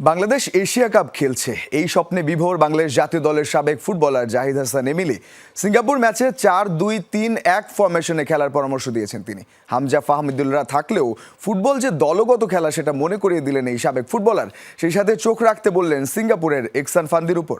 Bangladesh Asia cup খেলছে। এই স্বপ্নে বিভোর বাংলাদেশ জাতীয় দলের সাবেক footballer Zahid Hasan Emily. Singapore ম্যাচে চার, দুই, তিন, এক ফরমেশনে খেলার পরামর্শ দিয়েছেন তিনি। হামজা ফাহমিদুল্লাহ থাকলেও ফুটবল যে দলগত খেলা সেটা মনে করিয়ে দিলেন এই সাবেক ফুটবলার। সেই সাথে চোখ রাখতে বললেন সিঙ্গাপুরের এক্সান ফান্দির উপর।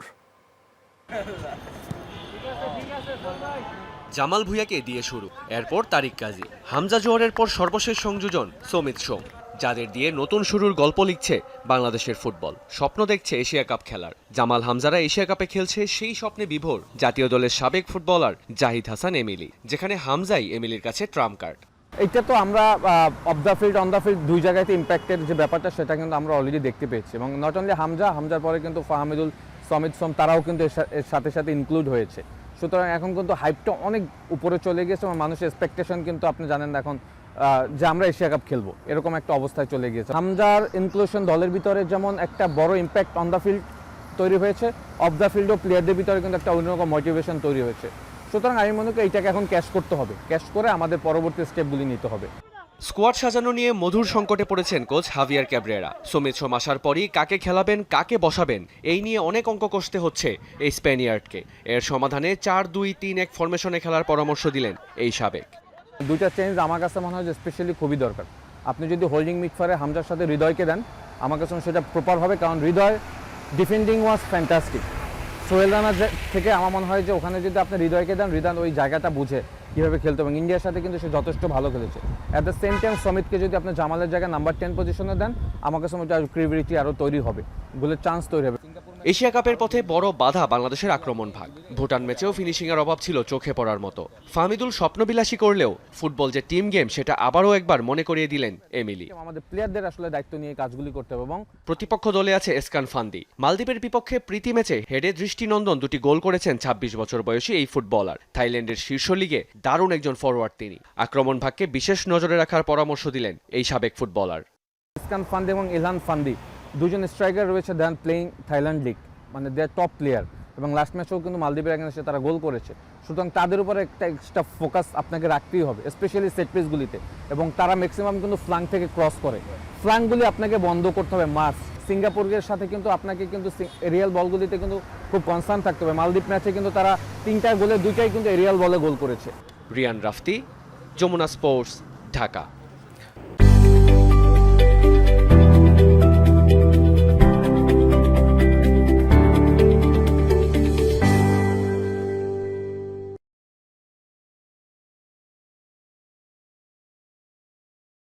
জামাল ভুঁইয়াকে দিয়ে শুরু। এরপর তারিক কাজী। হামজা জোহরের পর সর্বশেষ সংযোজন সমিত সোম। যাদের দিয়ে নতুন শুরুর গল্প লিখছে বাংলাদেশের ফুটবল। স্বপ্ন দেখছে এশিয়া কাপ খেলার। জামাল হামজারা এশিয়া কাপে খেলছে সেই স্বপ্নে বিভোর জাতীয় দলের সাবেক ফুটবলার জাহিদ হাসান এমিলি, যেখানে হামজাই এমিলির কাছে ট্রাম কার্ড। এটা তো আমরা off the field on the field দুই জায়গাতে ইম্প্যাক্টের যে ব্যাপারটা, সেটা কিন্তু আমরা অলরেডি দেখতে পেয়েছি। এবং নট অনলি হামজা, হামজার পরে কিন্তু ফাহমিদুল, সমিত সোম, তারাও কিন্তু এর সাথে সাথে ইনক্লুড হয়েছে। সুতরাং এখন কিন্তু হাইপটা অনেক উপরে চলে গেছে এবং মানুষের এক্সপেকটেশন কিন্তু আপনি জানেন এখন যে আমরা এশিয়া কাপ খেলব। এরকম একটা অবস্থায় চলে গিয়েছে। হামজার ইনক্লুশন দলের ভিতরে যেমন একটা বড় ইম্প্যাক্ট অন দ্য ফিল্ড তৈরি হয়েছে অফ দ্য ফিল্ডও প্লেয়ারদের ভিতরে কিন্তু একটা অন্যরকম মোটিভেশন তৈরি হয়েছে। সুতরাং আমি মনে করি এইটাকে এখন ক্যাশ করতে হবে। ক্যাশ করে আমাদের পরবর্তী স্টেপগুলি নিতে হবে। স্কোয়াড সাজানো নিয়ে মধুর সংকটে পড়েছেন coach Javier Cabrera Samit Som আসার পরই কাকে খেলাবেন, কাকে বসাবেন, এই নিয়ে অনেক অঙ্ক কষতে হচ্ছে এই স্প্যানিয়ার্ডকে এর সমাধানে চার দুই তিন এক ফরমেশনে খেলার পরামর্শ দিলেন এই সাবেক। দুইটা চেঞ্জ আমার কাছে মনে হয় যে স্পেশালি খুবই দরকার। আপনি যদি হোল্ডিং মিটফারে হামজার সাথে হৃদয়কে দেন, আমার কাছে সেটা প্রপার হবে, কারণ Hridoy defending was fantastic Sohel রানার থেকে আমার মনে হয় যে ওখানে যদি আপনি হৃদয়কে দেন, হৃদয় ওই জায়গাটা বুঝে। কীভাবে খেলতে এবং ইন্ডিয়ার সাথে কিন্তু সে যথেষ্ট ভালো খেলেছে। অ্যাট দ্য সেম টাইম সমিতকে যদি আপনার জামালের জায়গায় নাম্বার টেন পজিশনে দেন আমাকে হয় ক্রিবিলিটি আরও তৈরি হবে। গোলের চান্স তৈরি হবে। এশিয়া কাপের পথে বড় বাধা বাংলাদেশের আক্রমণ ভাগ। ভুটান ম্যাচেও ফিনিশিংয়ের অভাব ছিল চোখে পড়ার মতো। ফামিদুল স্বপ্নবিলাসী করলেও ফুটবল যে টিম গেম সেটা আবারও একবার মনে করিয়ে দিলেন এমিলি। আমাদের প্লেয়ারদের আসলে দায়িত্ব নিয়ে কাজগুলি করতে হবে এবং প্রতিপক্ষ দলে আছে এসকান ফান্দি। মালদ্বীপের বিপক্ষে প্রীতি ম্যাচে হেডে দৃষ্টিনন্দন দুটি গোল করেছেন ২৬ বছর বয়সী এই ফুটবলার থাইল্যান্ডের শীর্ষ লিগে দারুণ একজন ফরওয়ার্ড তিনি। আক্রমণ ভাগকে বিশেষ নজরে রাখার পরামর্শ দিলেন এই সাবেক ফুটবলার ইসকান ফান্দি এবং ইলহান ফান্দি, দুজন স্ট্রাইকার রয়েছে দেন প্লেইং থাইল্যান্ড লিগ মানে দে টপ প্লেয়ার এবং লাস্ট ম্যাচেও কিন্তু মালদ্বীপের এগেনস্টে তারা গোল করেছে। সুতরাং তাদের উপরে একটা এক্সট্রা ফোকাস আপনাকে রাখতেই হবে স্পেশালি সেট পিসগুলিতে এবং তারা ম্যাক্সিমাম কিন্তু ফ্লাং থেকে ক্রস করে। ফ্লাংগুলি আপনাকে বন্ধ করতে হবে মাস সিঙ্গাপুরের সাথে কিন্তু আপনাকে কিন্তু এরিয়াল বলগুলিতে কিন্তু খুব কনসার্ন থাকতে হবে। মালদ্বীপ ম্যাচে কিন্তু তারা তিনটা গোলে দুইটাই কিন্তু এরিয়াল বলে গোল করেছে। রিয়ান রাফতি, যমুনা স্পোর্টস ঢাকা।